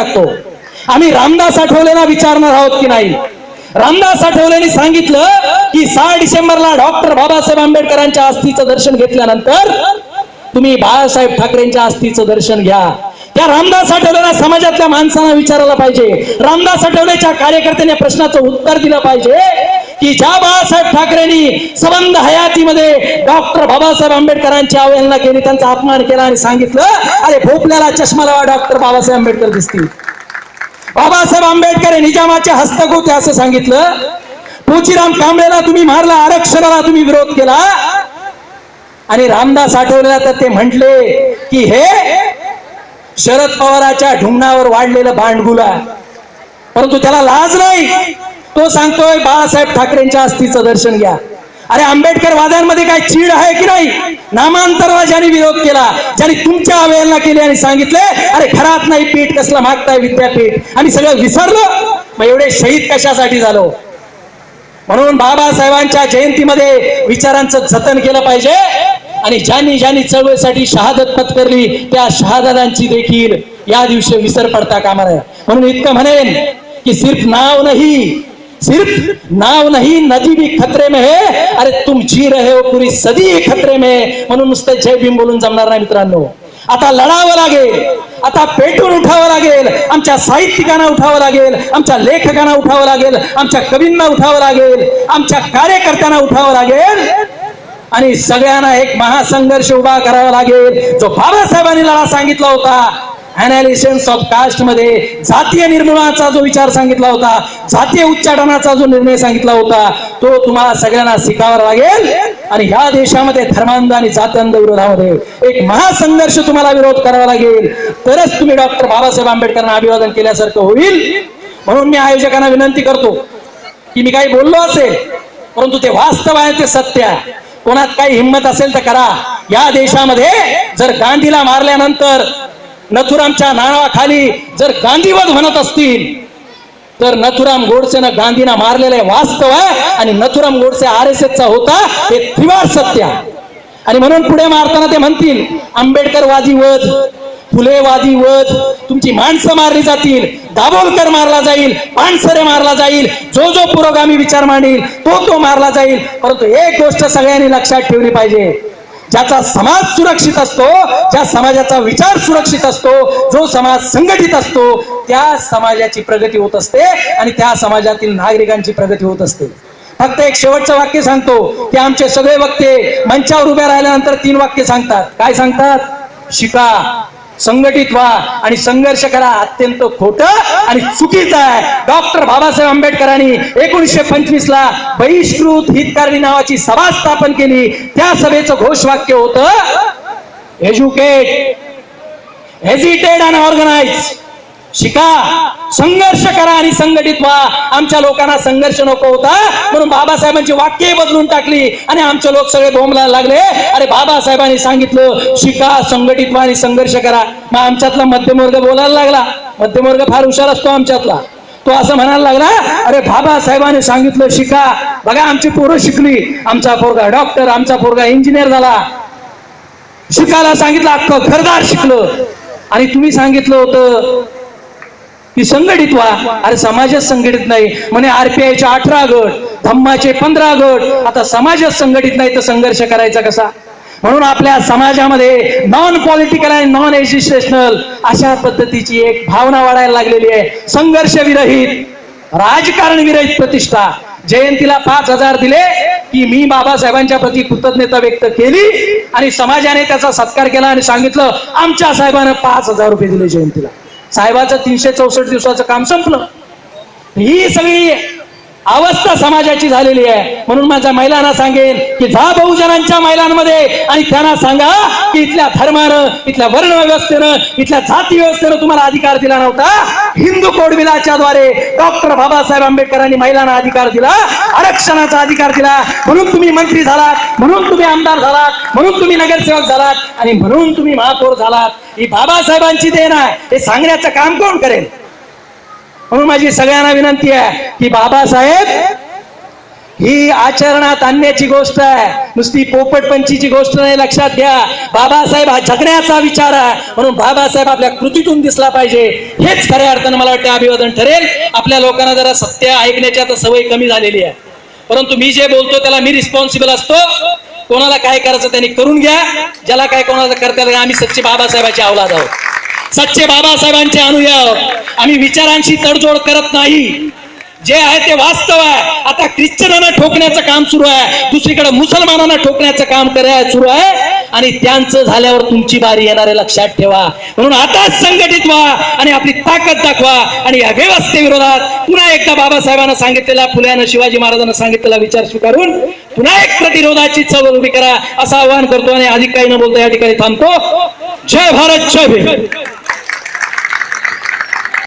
लागतो आम्ही रामदास आठवलेला विचारणार आहोत की नाही? रामदास आठवलेने सांगितलं की सहा डिसेंबरला डॉक्टर बाबासाहेब आंबेडकरांच्या अस्थीचं दर्शन घेतल्यानंतर तुम्ही बाळासाहेब ठाकरेंच्या अस्थीचं दर्शन घ्या. त्या रामदास आठवलेला समाजातल्या माणसांना विचारायला पाहिजे. रामदास आठवलेच्या कार्यकर्त्यांनी प्रश्नाचं उत्तर दिलं पाहिजे. की ज्या बाळासाहेब ठाकरेंनी सबंध हयातीमध्ये डॉक्टर बाबासाहेब आंबेडकरांची अवहेलना केली त्यांचा अपमान केला आणि सांगितलं अरे भोपल्याला चष्मा लावा डॉक्टर बाबासाहेब आंबेडकर दिसतील. बाबासाहेब आंबेडकर हे निजामाचे हस्तक होते असं सांगितलं. पोचीराम कांबळेला तुम्ही मारला आरक्षणाला तुम्ही विरोध केला. आणि रामदास आठवलेला तर ते म्हटले की हे शरद पवाराच्या ढुंगणावर वाढलेलं भांडगुला परंतु त्याला लाज नाही. तो सांगतोय बाळासाहेब ठाकरेंच्या अस्थीचं दर्शन घ्या. अरे आंबेडकर वाद्यांमध्ये काय चीड आहे की नाही? नामांतरला ज्यांनी विरोध केला ज्यांनी तुमच्या अवहेलना केली आणि सांगितले अरे घरात नाही पीठ कसलं मागताय विद्यापीठ? आम्ही सगळं विसरलो. मग एवढे शहीद कशासाठी झालो? म्हणून बाबासाहेबांच्या जयंतीमध्ये विचारांचं जतन केलं पाहिजे. आणि ज्यांनी ज्यांनी चळवळीसाठी शहादत पत्करली त्या शहादादांची देखील या दिवशी विसर पडता कामा नये. म्हणून इतकं म्हणेन की सिर्फ नाव नाही सिर्फ नाव नहीं नदी भी खतरे में है। अरे तुम जी रहे हो पुरी सदी खतरे में। म्हणून नुसतं जय भीम बोलून जमणार नाही मित्रांनो. आता लढावं लागेल. आता पेटून उठावं लागेल. आमच्या साहित्यिकांना उठावं लागेल. आमच्या लेखकांना उठावं लागेल. आमच्या कवींना उठावं लागेल. आमच्या कार्यकर्त्यांना उठावं लागेल. आणि सगळ्यांना एक महासंघर्ष उभा करावा लागेल. जो बाबासाहेबांनी लढा सांगितला होता अनालिसिस ऑफ कास्टमध्ये जातीय निर्मूलनाचा जो विचार सांगितला होता जातीय उच्चाटनाचा जो निर्णय सांगितला होता तो तुम्हाला सगळ्यांना शिकावा लागेल. आणि ह्या देशामध्ये धर्मांध आणि जात्यांध विरोधामध्ये एक महासंघर्ष तुम्हाला विरोध करावा लागेल. तरच तुम्ही डॉक्टर बाबासाहेब आंबेडकरांना अभिवादन केल्यासारखं होईल. म्हणून मी आयोजकांना विनंती करतो की मी काही बोललो असेल परंतु ते वास्तव आहे ते सत्य आहे. कोणात काही हिंमत असेल तर करा. या देशामध्ये जर गांधीला मारल्यानंतर नथुरामच्या नावाखाली जर गांधीवध म्हणत असतील तर नथुराम गोडसेनं गांधीना मारलेलं आहे वास्तव आहे आणि नथुराम गोडसे आर एस एसचा होता हे त्रिवार सत्य आणि म्हणून पुढे मारताना ते म्हणतील आंबेडकरवादी वध फुलेवादी वध तुमची माणसं मारली जातील दाभोलकर मारला जाईल पानसरे मारला जाईल जो जो पुरोगामी विचार मांडील तो तो मारला जाईल परंतु एक गोष्ट सगळ्यांनी लक्षात ठेवली पाहिजे ज्याचा समाज सुरक्षित असतो ज्या समाजाचा विचार सुरक्षित असतो जो समाज संघटित असतो त्या समाजाची प्रगती होत असते आणि त्या समाजातील नागरिकांची प्रगती होत असते. फक्त एक शेवटचं वाक्य सांगतो की आमचे सगळे वक्ते मंचावर उभ्या राहिल्यानंतर तीन वाक्य सांगतात. काय सांगतात? शिका. संघटित व्हा आणि संघर्ष करा. अत्यंत खोट आणि चुकीचं आहे. डॉक्टर बाबासाहेब आंबेडकरांनी एकोणीसशे पंचवीस ला बहिष्कृत हितकारणी नावाची सभा स्थापन केली. त्या सभेचं घोषवाक्य होतं एज्युकेट हेजिटेड अँड ऑर्गनाइज शिका. संघर्ष करा आणि संघटित व्हा. आमच्या लोकांना संघर्ष नको होता. म्हणून बाबासाहेबांची वाक्य बदलून टाकली आणि आमचे लोक सगळे बोंबलायला लागले. अरे बाबासाहेबांनी सांगितलं शिका संघटित व्हा आणि संघर्ष करा. मग आमच्यातला मध्यमवर्ग बोलायला लागला. मध्यमवर्ग फार हुशार असतो आमच्यातला. तो असं म्हणायला लागला अरे बाबासाहेबांनी सांगितलं शिका. बघा आमची पोरं शिकली. आमचा पोरगा डॉक्टर आमचा पोरगा इंजिनियर झाला. शिकायला सांगितलं अख्खं घरदार शिकलं. आणि तुम्ही सांगितलं होतं की संघटित व्हा. अरे समाजात संघटित नाही. म्हणे आरपीआयचे अठरा गट धम्माचे पंधरा गट. आता समाजात संघटित नाही तर संघर्ष करायचा कसा? म्हणून आपल्या समाजामध्ये नॉन पॉलिटिकल आणि नॉन एज्युकेशनल अशा पद्धतीची एक भावना वाढायला लागलेली आहे. संघर्ष विरहित राजकारण विरहित प्रतिष्ठा. जयंतीला पाच हजार दिले की मी बाबासाहेबांच्या प्रती कृतज्ञता व्यक्त केली आणि समाजाने त्याचा सत्कार केला आणि सांगितलं आमच्या साहेबानं पाच हजार रुपये दिले जयंतीला. साहेबाचं तीनशे चौसष्ट दिवसाचं काम संपलं. ही सगळी अवस्था समाजाची झालेली आहे. म्हणून माझ्या महिलांना सांगेन की जा बहुजनांच्या महिलांमध्ये आणि त्यांना सांगा की इथल्या धर्मानं इथल्या वर्ण व्यवस्थेनं इथल्या जाती व्यवस्थेनं तुम्हाला अधिकार दिला नव्हता. हिंदू कोड बिलाच्या द्वारे डॉक्टर बाबासाहेब आंबेडकरांनी महिलांना अधिकार दिला आरक्षणाचा अधिकार दिला. म्हणून तुम्ही मंत्री झालात म्हणून तुम्ही आमदार झालात म्हणून तुम्ही नगरसेवक झालात आणि म्हणून तुम्ही महापौर झालात. ही बाबासाहेबांची देण आहे. हे सांगण्याचं काम कोण करेल? म्हणून माझी सगळ्यांना विनंती आहे की बाबासाहेब ही आचरणात आणण्याची गोष्ट आहे. नुसती पोपटपंचीची गोष्ट नाही लक्षात घ्या. बाबासाहेब हा जगण्याचा विचार आहे. म्हणून बाबासाहेब आपल्या कृतीतून दिसला पाहिजे. हेच खऱ्या अर्थानं मला वाटतं अभिवादन ठरेल. आपल्या लोकांना जरा सत्य ऐकण्याची आता सवय कमी झालेली आहे. परंतु मी जे बोलतो त्याला मी रिस्पॉन्सिबल असतो. कोणाला काय करायचं त्यांनी करून घ्या. ज्याला काय कोणाला करता येईल, आम्ही सच्चे बाबासाहेबाचे अवलाद आहोत. सच्चे बाबासाहेबांचे अनुयाय आम्ही विचारांशी तडजोड करत नाही. जे आहे ते वास्तव आहे. आता ख्रिश्चनांना ठोकण्याचं काम सुरू आहे. दुसरीकडे मुसलमानांना ठोकण्याचं काम करायला सुरू आहे. आणि त्यांचं झाल्यावर तुमची बारी येणार आहे लक्षात ठेवा. म्हणून आता संघटित व्हा आणि आपली ताकद दाखवा. आणि या व्यवस्थेविरोधात पुन्हा एकदा बाबासाहेबांना सांगितलेला फुल्यानं शिवाजी महाराजांना सांगितलेला विचार स्वीकारून पुन्हा एक प्रतिरोधाची चळवळ उभी करा. असं आवाहन करतो आणि अधिक काही न बोलतो या ठिकाणी थांबतो. जय भारत जय भीम.